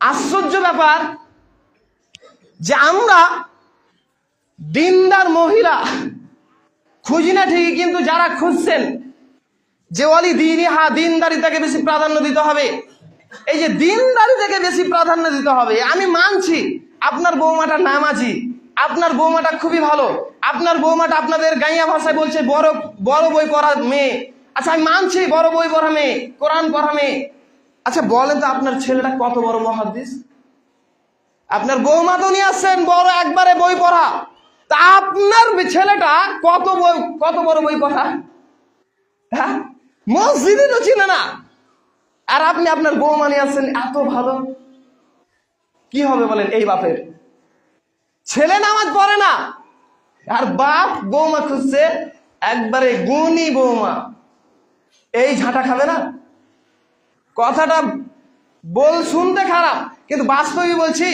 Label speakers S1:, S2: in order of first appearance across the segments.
S1: আশ্চর্য ব্যাপার যে আমরা দিনদার মহিলা। খুঁজি না ঠিকই, কিন্তু যারা খুঁজছেন যে অলি দিনই হা দিনদারিতাকে বেশি প্রাধান্য দিতে হবে। এই যে দিনদারিতাকে বেশি প্রাধান্য দিতে হবে, আমি মানছি। আপনার বৌমাটা নামাজি, আপনার বৌমাটা খুবই ভালো, আপনার বৌমাটা আপনাদের গাইয়া ভাষায় বলছে, বড় বড় বই পড়া মেয়ে। আচ্ছা আমি মানছি, বড় বই পড়া মেয়ে, কোরআন পড়া মেয়ে। আচ্ছা বলেন তো আপনার ছেলেটা কত বড় মহাদিস? আপনার বৌমা তো নিয়ে আসছেন, বড় একবারে বই পড়া। তা আপনার ছেলেটা কত বই, কত বড় বই পড়া? হ্যাঁ? মসজিদে তো ছিল না। আর আপনি আপনার বৌমা নিয়ে আসছেন, এত ভালো। কি হবে বলেন এই বাপের? ছেলে নামাজ পড়ে না। আর বাপ বৌমা খুঁজছে, একবারে গুণী বৌমা। এই ঝাঁটা খাবে না? কথাটা বল শুনতে খারাপ, কিন্তু বাস্তবই বলছি,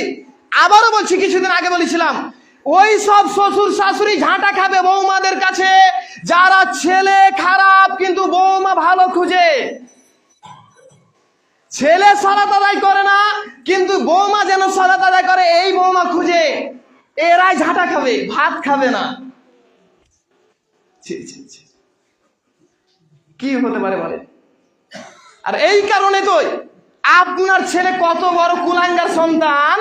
S1: আবারও বলছি, কিছুদিন আগে বলেছিলাম, ওই সব শ্বশুর শাশুড়ি ঝাঁটা খাবে বৌমাদের কাছে, যারা ছেলে খারাপ, কিন্তু বৌমা ভালো খুঁজে। ছেলে সালাত আদায় করে না, কিন্তু বৌমা যেন সালাত আদায় করে, এই বৌমা খুঁজে। এরাই ঝাঁটা খাবে, ভাত খাবে না। কি হতে পারে বলে আর এই কারণে তো আপনার ছেলে কত বড় কুলাঙ্গার সন্তান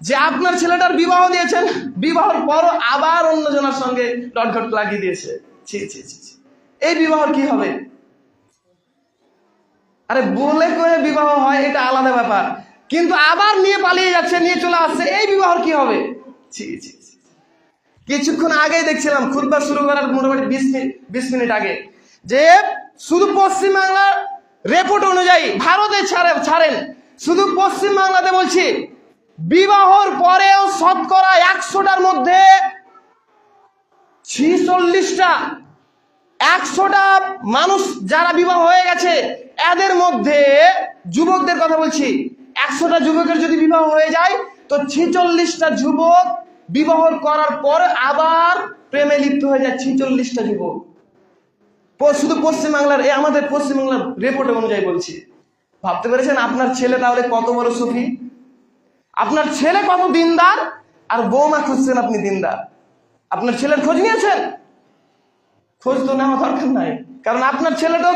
S1: যে আপনার ছেলেটার বিবাহ দিয়েছেন, বিবাহর পর আবার অন্যজনের সঙ্গে ডটঘট লাগিয়ে দিয়েছে ছি ছি ছি। এই বিবাহর কি হবে আরে বলে করে বিবাহ হয়, এটা আলাদা ব্যাপার কিন্তু আবার নিয়ে পালিয়ে যাচ্ছে, নিয়ে চলে আসছে, এই বিবাহর কি হবে ছি ছি। কিছুক্ষণ আগেই দেখছিলাম খুদবা শুরু করার মোটামুটি বিশ মিনিট বিশ মিনিট আগে, যে শুধু পশ্চিমবাংলার রেপোর্ট অনুযায়ী ভারতে ছাড়ে ছাড়েন। শুধু পশ্চিম বাংলাতে বলছি, বিবাহর পরেও শতকরা একশোটার মধ্যে ছিচল্লিশটা, একশোটা মানুষ যারা বিবাহ হয়ে গেছে, এদের মধ্যে যুবকদের কথা বলছি। একশোটা যুবকের যদি বিবাহ হয়ে যায়, তো ছিচল্লিশটা যুবক বিবাহ করার পর আবার প্রেমে লিপ্ত হয়ে যায় ছিচল্লিশটা যুবক। শুধু পশ্চিমবাংলার, এই আমাদের পশ্চিমবাংলার রিপোর্ট অনুযায়ী বলছি। ভাবতে পেরেছেন আপনার ছেলে তাহলে কত বড় সুফি আপনার ছেলে কত দিনদার? আর বৌমা খুঁজছেন আপনি দিনদার। আপনার ছেলের খোঁজ নিয়েছেন? খোঁজ তো নেওয়া দরকার নাই। কারণ আপনার ছেলে তো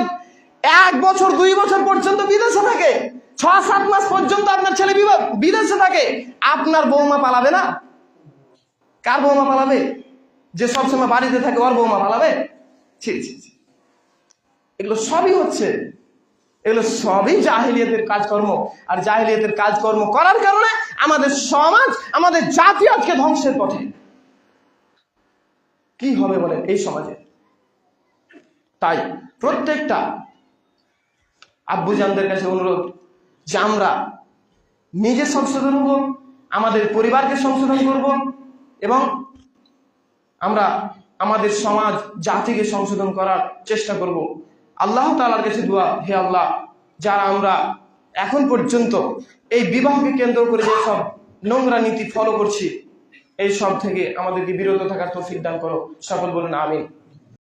S1: এক বছর, দুই বছর পর্যন্ত বিদেশে থাকে। ছ, সাত মাস পর্যন্ত আপনার ছেলে বিদেশে থাকে। আপনার বৌমা পালাবে না? কার বৌমা পালাবে? যে সবসময় বাড়িতে থাকে, ওর বৌমা পালাবে? ছি ছি। এগুলো সবই হচ্ছে, এগুলো সবই জাহিলিয়াতের কাজকর্ম। আর জাহিলিয়াতের কাজকর্ম করার কারণে আমাদের সমাজ, আমাদের জাতি আজকে ধ্বংসের পথে। কি হবে বলেন এই সমাজে? তাই প্রত্যেকটা আব্বুজানদের কাছে অনুরোধ যে আমরা নিজে সংশোধন হব আমাদের পরিবারকে সংশোধন করব এবং আমরা আমাদের সমাজ, জাতিকে সংশোধন করার চেষ্টা করব। আল্লাহ তালার কাছে দোয়া, হে আল্লাহ, যারা আমরা এখন পর্যন্ত এই বিবাহকে কেন্দ্র করে যে সব নোংরা নীতি ফলো করছি, এই সব থেকে আমাদেরকে বিরত থাকার তৌফিক সিদ্ধান্ত করো। সকল বলুন, আমিন।